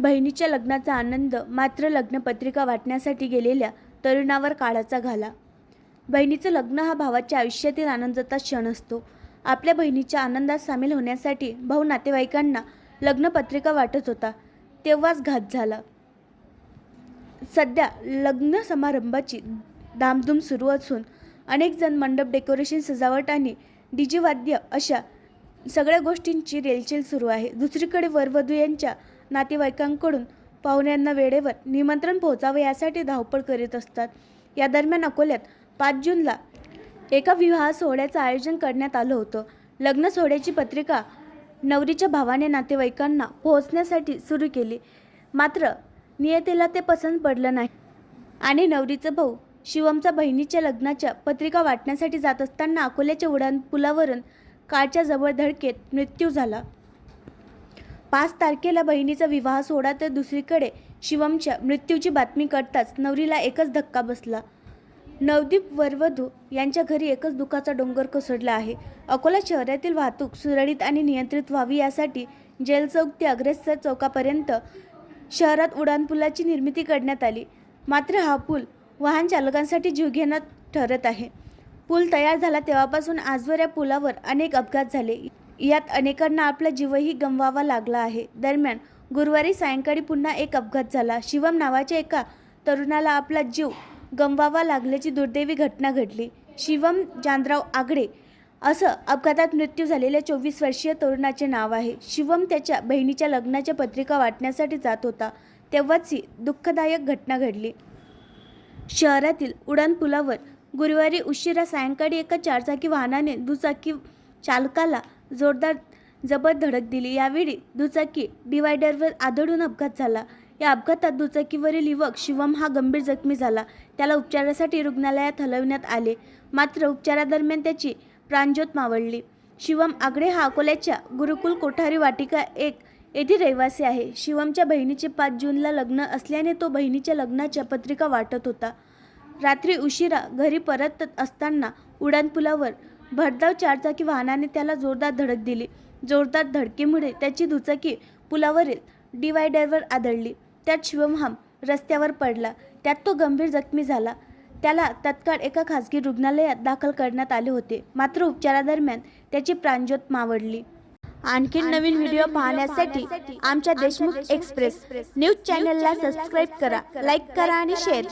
बहिणीच्या लग्नाचा आनंद मात्र लग्नपत्रिका वाटण्यासाठी गेलेल्या तरुणावर काळाचा घाला. बहिणीचं लग्न हा भावाच्या आयुष्यातील आनंदाचा क्षण असतो. आपल्या बहिणीच्या आनंदात सामील होण्यासाठी भाऊ नातेवाईकांना लग्नपत्रिका वाटत होता. तेव्हाच घात झाला. सध्या लग्न समारंभाची धामधूम सुरू असून अनेक जण मंडप डेकोरेशन सजावट आणि डीजे वाद्य अशा सगळ्या गोष्टींची रेलचेल सुरू आहे. दुसरीकडे वरवधू यांच्या नातेवाईकांकडून पाहुण्यांना वेळेवर निमंत्रण पोहोचावं यासाठी धावपळ करीत असतात. या दरम्यान अकोल्यात पाच जूनला एका विवाह सोहळ्याचं आयोजन करण्यात आलं होतं. लग्न सोहळ्याची पत्रिका नवरीच्या भावाने नातेवाईकांना पोहोचण्यासाठी सुरू केली. मात्र नियतीला ते पसंत पडलं नाही. आणि नवरीचा भाऊ शिवमचा बहिणीच्या लग्नाच्या पत्रिका वाटण्यासाठी जात असताना अकोल्याच्या उड्डाण पुलावरून कारच्या जवळ धडकेत मृत्यू झाला. पाच तारखेला बहिणीचा विवाह सोहळा तर दुसरीकडे शिवमच्या मृत्यूची बातमी कळताच नवरीला एकच धक्का बसला. नवदीप वरवधू यांच्या घरी एकच दुखाचा डोंगर कोसळला आहे. अकोला शहरातील वाहतूक सुरळीत आणि नियंत्रित व्हावी यासाठी जेल चौक ते अग्रेसर चौकापर्यंत शहरात उड्डाणपुलाची निर्मिती करण्यात आली. मात्र हा पूल वाहन चालकांसाठी जीवघेणा ठरत आहे. पूल तयार झाला तेव्हापासून आजवर या पुलावर अनेक अपघात झाले. यात अनेकांना आपला जीवही गमवावा लागला आहे. दरम्यान गुरुवारी सायंकाळी पुन्हा एक अपघात झाला. शिवम नावाच्या एका तरुणाला आपला जीव गमवावा लागल्याची दुर्दैवी घटना घडली. शिवम जानराव आगडे असं अपघातात मृत्यू झालेल्या चोवीस वर्षीय तरुणाचे नाव आहे. शिवम त्याच्या बहिणीच्या लग्नाच्या पत्रिका वाटण्यासाठी जात होता. तेव्हाच ही दुःखदायक घटना घडली. शहरातील उड्डाणपुलावर गुरुवारी उशिरा सायंकाळी एका चारचाकी वाहनाने दुचाकी चालकाला जोरदार जबर धडक दिली. यावेळी दुचाकी डिवायडरवर आदळून अपघात झाला. या अपघातात दुचाकीवरील युवक शिवम हा गंभीर जखमी झाला. त्याला उपचारासाठी रुग्णालयात हलवण्यात आले. मात्र उपचारादरम्यान त्याची प्राणज्योत मावळली. शिवम आगडे हा अकोल्याच्या गुरुकुल कोठारी वाटिका एक येथील रहिवासी आहे. शिवमच्या बहिणीचे पाच जूनला लग्न असल्याने तो बहिणीच्या लग्नाच्या पत्रिका वाटत होता. रात्री उशिरा घरी परतत असताना उड्डाणपुलावर भरधाव चारचाकी वाहनाने त्याला जोरदार धडक दिली. जोरदार धडकेमुळे त्याची दुचाकी पुलावरील डिवायडरवर आदळली. त्यात शिवमहाम रस्त्यावर पडला. त्यात तो गंभीर जखमी झाला. त्याला तत्काळ एका खासगी रुग्णालयात दाखल करण्यात आले होते. मात्र उपचारादरम्यान त्याची प्राणज्योत मावळली आणखी नवीन व्हिडिओ पाहण्यासाठी आमच्या देशमुख एक्सप्रेस न्यूज चॅनलला सबस्क्राईब करा लाईक करा आणि शेअर करा.